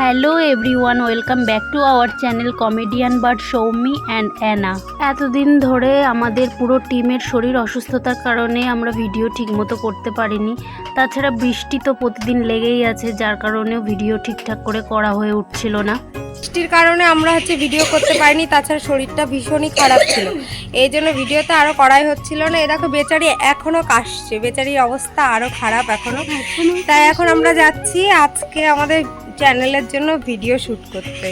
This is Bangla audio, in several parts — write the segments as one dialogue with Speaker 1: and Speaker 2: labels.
Speaker 1: Hello everyone, welcome back to our channel comedian but Soumi and Anna. এতদিন ধরে আমাদের পুরো টিমের শরীর অসুস্থতার কারণে আমরা ভিডিও ঠিকমতো করতে পারিনি। তাছাড়া বৃষ্টি তো প্রতিদিন লেগেই আছে, যার কারণেও ভিডিও ঠিকঠাক করে করা হয়ে উঠছিল না।
Speaker 2: বৃষ্টির কারণে আমরা হচ্ছে ভিডিও করতে পারিনি তাছাড়া শরীরটা ভীষণই খারাপ ছিল। এই জন্য ভিডিওতে আরও করাই হচ্ছিল না। এ দেখো বেচারি এখনও কাশছে বেচারির অবস্থা আরও খারাপ এখনও তাই এখন আমরা যাচ্ছি আজকে আমাদের চ্যানেলের জন্য ভিডিও শ্যুট করতে।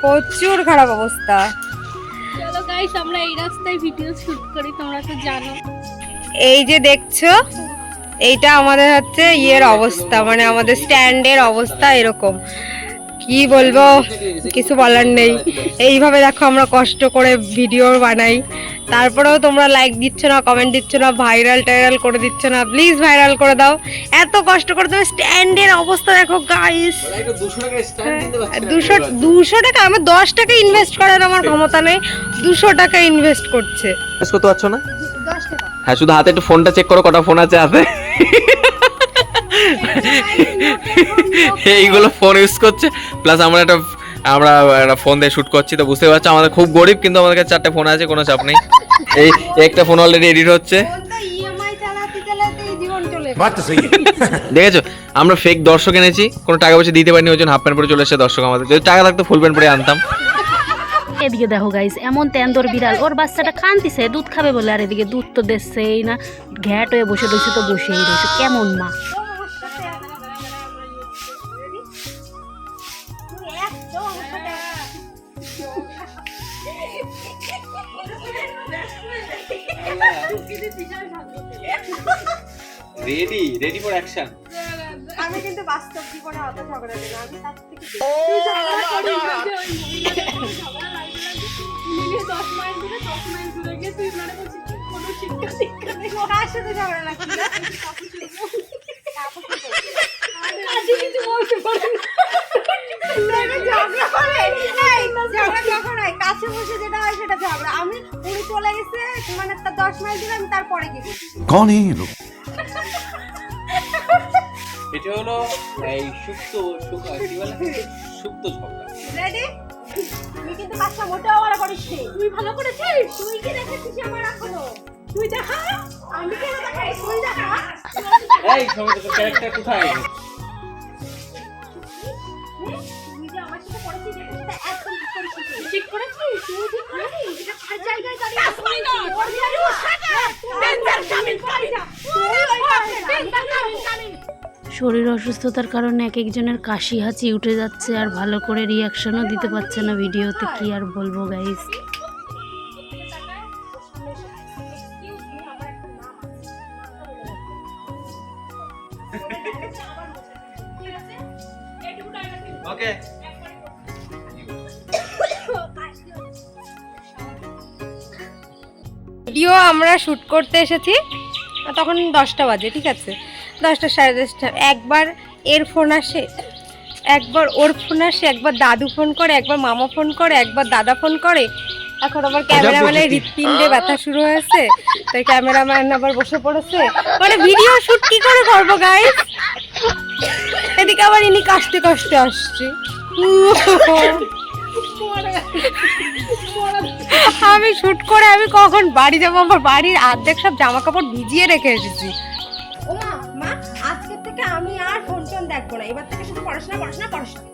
Speaker 2: প্রচুর খারাপ অবস্থা।
Speaker 1: চলো গাইস আমরা এই রাস্তায় ভিডিও শুট করি তোমরা তো জানো।
Speaker 2: এই যে দেখছ এইটা আমাদের হচ্ছে ইয়ের অবস্থা মানে আমাদের স্ট্যান্ডের অবস্থা এরকম। কি বলব? কিছু বলার নেই। এইভাবে দেখো আমরা কষ্ট করে ভিডিও বানাই। তারপরেও তোমরা লাইক দিচ্ছ না কমেন্ট দিচ্ছ না ভাইরাল টাইরাল করে দিচ্ছ না প্লিজ ভাইরাল করে দাও। এত কষ্ট করে তুমি স্ট্যান্ডের অবস্থা দেখো গাইস দুশো দুশো টাকা আমার দশ টাকা ইনভেস্ট করার আমার ক্ষমতা নেই। দুশো টাকা ইনভেস্ট করছে।
Speaker 3: করতে পারছ না? হ্যাঁ শুধু হাতে একটু ফোনটা চেক করো কটা ফোন আছে হাতে। এইগুলো ফোন ইউজ করছে। প্লাস আমরা একটা আমরা একটা ফোন দিয়ে শ্যুট করছি তো বুঝতে পারছ আমাদের খুব গরিব কিন্তু আমাদের কাছে চারটে ফোন আছে কোনো চাপ নেই। এই একটা ফোন অলরেডি এডিট হচ্ছে। দেখেছ? আমরা ফেক দর্শক এনেছি কোনো টাকা পয়সা দিতে পারিনি ওই জন্য হাফ প্যান্ট পরে চলে এসেছে দর্শক আমাদের। যদি টাকা লাগতো ফুল প্যান্ট পরে আনতাম।
Speaker 1: এদিকে দেখো গাইস এমন তেন্দর বিড়াল ওর বাচ্চাটা খান্তিছে দুধ খাবে বলে আর এদিকে দুধ তো দেখছেই না। ঘ্যাট হয়ে বসে রয়েছে তো বসেই রয়েছে। কেমন মা?
Speaker 3: রেডি রেডি ফর অ্যাকশন
Speaker 2: আমি কিন্তু বাস্তব জীবনে অত ঝগড়া আমি তার থেকে কার সাথে ঝগড়া লাগছিল ঝগড়া করে এই, সেটা ঝগড়া আমি উনি চলে গেছে মানে একটা দশ মাইল দূরে আমি তারপরে কি
Speaker 4: কন এই
Speaker 3: এটা হলো এই সুপ্ত সুপ্ত ঝগড়া।
Speaker 2: রেডি তুমি কিন্তু বাচ্চা মোটা ওরা করিস তুই ভালো করেছিস? তুই কি দেখেছিস আমার এখনও? তুই দেখা? আমি কেন দেখাই? তুই দেখা?
Speaker 3: এই সময় ক্যারেক্টার কোথায়?
Speaker 2: ঠিক করেছিস? তুই
Speaker 1: শরীর অসুস্থতার কারণে এক একজনের কাশি হাঁচি উঠে যাচ্ছে আর ভালো করে রিয়াকশনও দিতে পারছে না ভিডিওতে কি আর বলব গাইস
Speaker 3: ওকে
Speaker 2: ভিডিও আমরা শ্যুট করতে এসেছি তখন দশটা বাজে ঠিক আছে? দশটা সাড়ে দশটা। একবার এর ফোন আসে একবার ওর ফোন আসে একবার দাদু ফোন করে একবার মামা ফোন করে একবার দাদা ফোন করে। এখন আবার ক্যামেরাম্যানের হৃৎপিণ্ডে ব্যথা শুরু হয়েছে তাই ক্যামেরাম্যান আবার বসে পড়েছে। মানে ভিডিও শ্যুট কি করে করব গাইস এদিকে আবার ইনি কাশতে কাশতে আসছে। আমি শুট করে আমি কখন বাড়ি যাব? আমার বাড়ির অর্ধেক সব জামা কাপড় ভিজিয়ে রেখে এসেছি। মা থেকে আমি আর ফোন টোন দেখব না। এবার থেকে শুধু পড়াশোনা পড়াশোনা পড়াশোনা।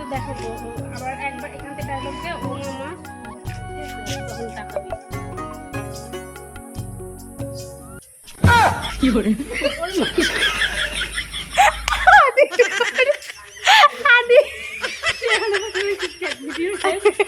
Speaker 2: তো দেখো আবার একবার এখান থেকে ডায়লগ ও মামা তখন তাকাবি life.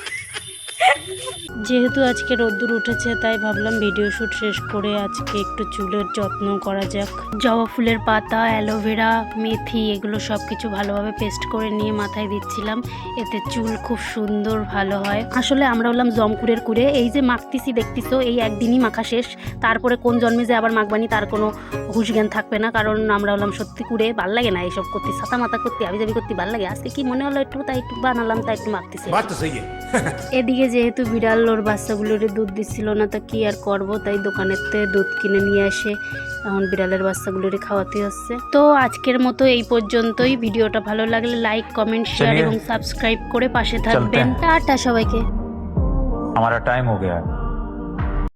Speaker 1: যেহেতু আজকে রোদ্দুর উঠেছে, তাই ভাবলাম ভিডিও শ্যুট শেষ করে আজকে একটু চুলের যত্ন করা যাক। জবা ফুলের পাতা অ্যালোভেরা মেথি এগুলো সব কিছু ভালোভাবে পেস্ট করে নিয়ে মাথায় দিচ্ছিলাম। এতে চুল খুব সুন্দর ভালো হয়। আসলে আমরা হলাম জমকুরের কুড়ে। এই যে মাখতেছি, দেখতেছো, এই একদিনই মাখা শেষ। তারপরে কোন জন্মে যে আবার মাখবানি, তার কোনো হুশ জ্ঞান থাকবে না। কারণ আমরা হলাম সত্যি কুড়ে, ভালো লাগে না এইসব করতে। সাতা মাথা করতে, আবিজাবি করতে ভালো লাগে। আজকে কি মনে হলো একটু, তাই একটু বানালাম, তাই একটু মাখতেছি। এদিকে যেহেতু বিড়াল ওর ওর বাচ্চাগুলোর দুধ দিচ্ছিল না তা কি আর করব তাই দোকানের থেকে দুধ কিনে নিয়ে আসে এখন বিড়ালের বাচ্চাগুলোরে খাওয়াতে হচ্ছে তো আজকের মতো এই পর্যন্তই ভিডিওটা ভালো লাগলে লাইক কমেন্ট শেয়ার
Speaker 4: চলিয়ে।
Speaker 1: এবং সাবস্ক্রাইব করে পাশে থাকবেন
Speaker 4: हैं।
Speaker 1: টাটা সবাইকে
Speaker 4: हमारा टाइम हो गया है